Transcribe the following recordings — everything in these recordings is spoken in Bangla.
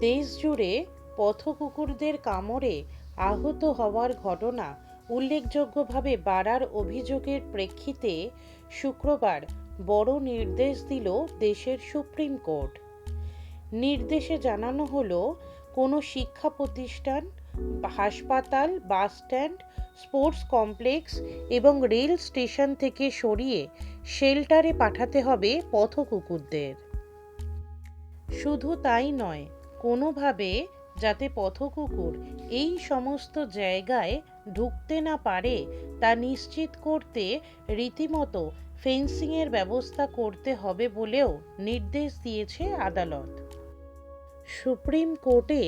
দেশ জুড়ে পথ কুকুরদের কামড়ে আহত হওয়ার ঘটনা উল্লেখযোগ্যভাবে বাড়ার অভিযোগের প্রেক্ষিতে শুক্রবার বড় নির্দেশ দিল দেশের সুপ্রিম কোর্ট। নির্দেশে জানানো হলো, কোনো শিক্ষা প্রতিষ্ঠান, হাসপাতাল, বাস স্ট্যান্ড, স্পোর্টস কমপ্লেক্স এবং রেল স্টেশন থেকে সরিয়ে শেল্টারে পাঠাতে হবে পথ কুকুরদের শুধু তাই নয় কোনোভাবে যাতে পথকুকুর এই সমস্ত জায়গায় ঢুকতে না পারে, তা নিশ্চিত করতে রীতিমতো ফেন্সিংয়ের ব্যবস্থা করতে হবে বলেও নির্দেশ দিয়েছে আদালত। সুপ্রিম কোর্টে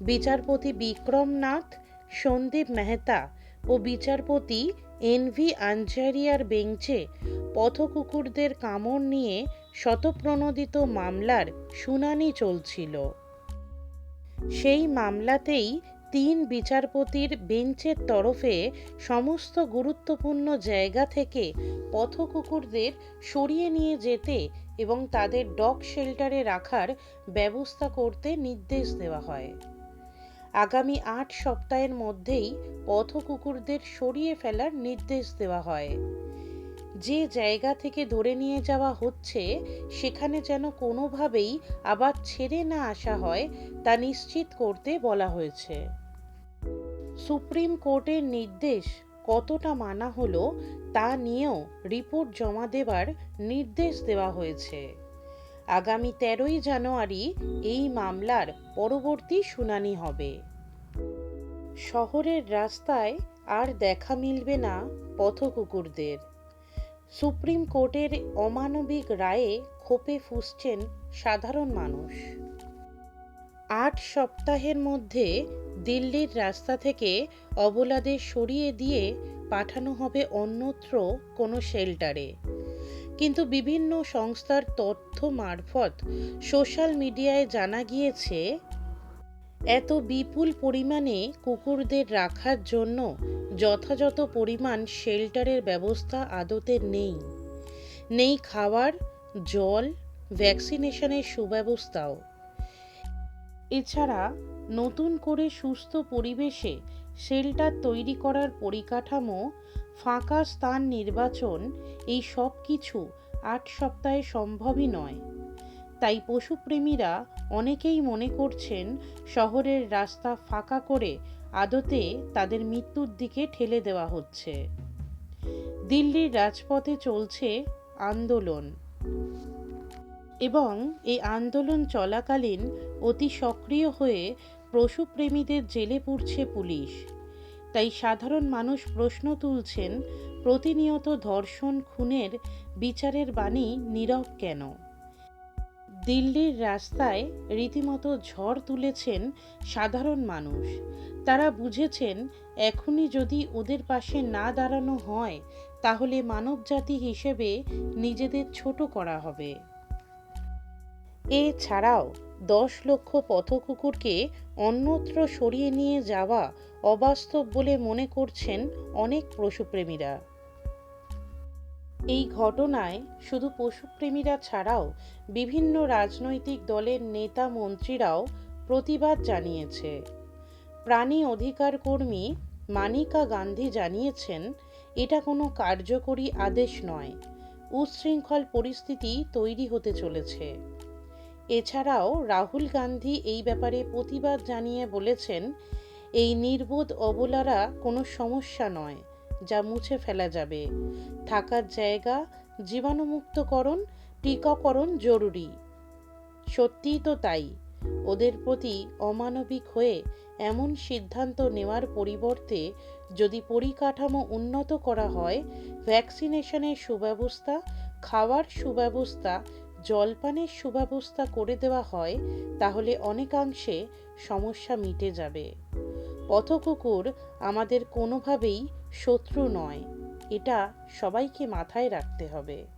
বিচারপতি বিক্রমনাথ, সন্দীপ মেহতা ও বিচারপতি এন ভি আনজারিয়ার বেঞ্চে পথকুকুরদের কামড় নিয়ে শতপ্রণোদিত মামলার শুনানি চলছিল। সেই মামলাতেই তিন বিচারপতির বেঞ্চের তরফে সমস্ত গুরুত্বপূর্ণ জায়গা থেকে পথকুকুরদের সরিয়ে নিয়ে যেতে এবং তাদের ডগ শেল্টারে রাখার ব্যবস্থা করতে নির্দেশ দেওয়া হয়। আগামী আট সপ্তাহের মধ্যেই পথকুকুরদের সরিয়ে ফেলার নির্দেশ দেওয়া হয়। যে জায়গা থেকে ধরে নিয়ে যাওয়া হচ্ছে, সেখানে যেন কোনোভাবেই আবার ছেড়ে না আসা হয়, তা নিশ্চিত করতে বলা হয়েছে। সুপ্রিম কোর্টের নির্দেশ কতটা মানা হলো, তা নিয়েও রিপোর্ট জমা দেবার নির্দেশ দেওয়া হয়েছে। আগামী তেরোই জানুয়ারি এই মামলার পরবর্তী শুনানি হবে। শহরের রাস্তায় আর দেখা মিলবে না পথকুকুরদের। সুপ্রিম কোর্টের অমানবিক রায়ে ক্ষোভে ফুসছেন সাধারণ মানুষ। আট সপ্তাহের মধ্যে দিল্লির রাস্তা থেকে অবলাদের সরিয়ে দিয়ে পাঠানো হবে অন্যত্র কোনো শেল্টারে। কিন্তু বিভিন্ন সংস্থার তথ্য মারফত সোশ্যাল মিডিয়ায় জানা গিয়েছে এত বিপুল পরিমাণে কুকুরদের রাখার জন্য যথাযথ পরিমাণ শেল্টারের ব্যবস্থা আদতে নেই। নেই খাবার জল, ভ্যাকসিনেশনের সুব্যবস্থাও। এছাড়া নতুন করে সুস্থ পরিবেশে শেল্টার তৈরি করার পরিকাঠামো, ফাঁকা স্থান নির্বাচন, এই সব কিছু আট সপ্তাহে সম্ভবই নয়। তাই পশুপ্রেমীরা অনেকেই মনে করছেন শহরের রাস্তা ফাঁকা করে আদতে তাদের মৃত্যুর দিকে ঠেলে দেওয়া হচ্ছে। দিল্লির রাজপথে চলছে আন্দোলন। এবং এই আন্দোলন চলাকালীন অতি সক্রিয় হয়ে পশুপ্রেমীদের জেলে পুরছে পুলিশ। তাই সাধারণ মানুষ প্রশ্ন তুলছেন, প্রতিনিয়ত ধর্ষণ, খুনের বিচারের বাণী নীরব কেন? দিল্লির রাস্তায় রীতিমতো ঝড় তুলেছেন সাধারণ মানুষ। তারা বুঝেছেন, এখনই যদি ওদের পাশে না দাঁড়ানো হয়, তাহলে মানবজাতি হিসেবে নিজেদের ছোট করা হবে। এছাড়াও, দশ লক্ষ পথকুকুরকে অন্যত্র সরিয়ে নিয়ে যাওয়া অবাস্তব বলে মনে করছেন অনেক পশুপ্রেমীরা। এই ঘটনায় শুধু পশুপ্রেমীরা ছাড়াও বিভিন্ন রাজনৈতিক দলের নেতা মন্ত্রীরাও প্রতিবাদ জানিয়েছে। প্রাণী অধিকার কর্মী মানিকা গান্ধী জানিয়েছেন, এটা কোনো কার্যকরী আদেশ নয়। উচ্ছৃঙ্খল পরিস্থিতি তৈরি হতে চলেছে। এছাড়াও রাহুল গান্ধী এই ব্যাপারে প্রতিবাদ জানিয়ে বলেছেন, এই নির্বোধ অবলারা কোনো সমস্যা নয়। যা মুছে ফেলা যাবে। থাকার জায়গা, জীবাণুমুক্তকরণ, টিকাকরণ জরুরি। সত্যিই তো তাই। ওদের প্রতি অমানবিক হয়ে এমন সিদ্ধান্ত নেওয়ার পরিবর্তে যদি পরিকাঠামো উন্নত করা হয়, ভ্যাকসিনেশনের সুব্যবস্থা, খাওয়ার সুব্যবস্থা, জলপানের সুব্যবস্থা করে দেওয়া হয়, তাহলে অনেকাংশে সমস্যা মিটে যাবে। পথকুকুর আমাদের কোনোভাবেই শত্রু নয়। এটা সবাইকে মাথায় রাখতে হবে।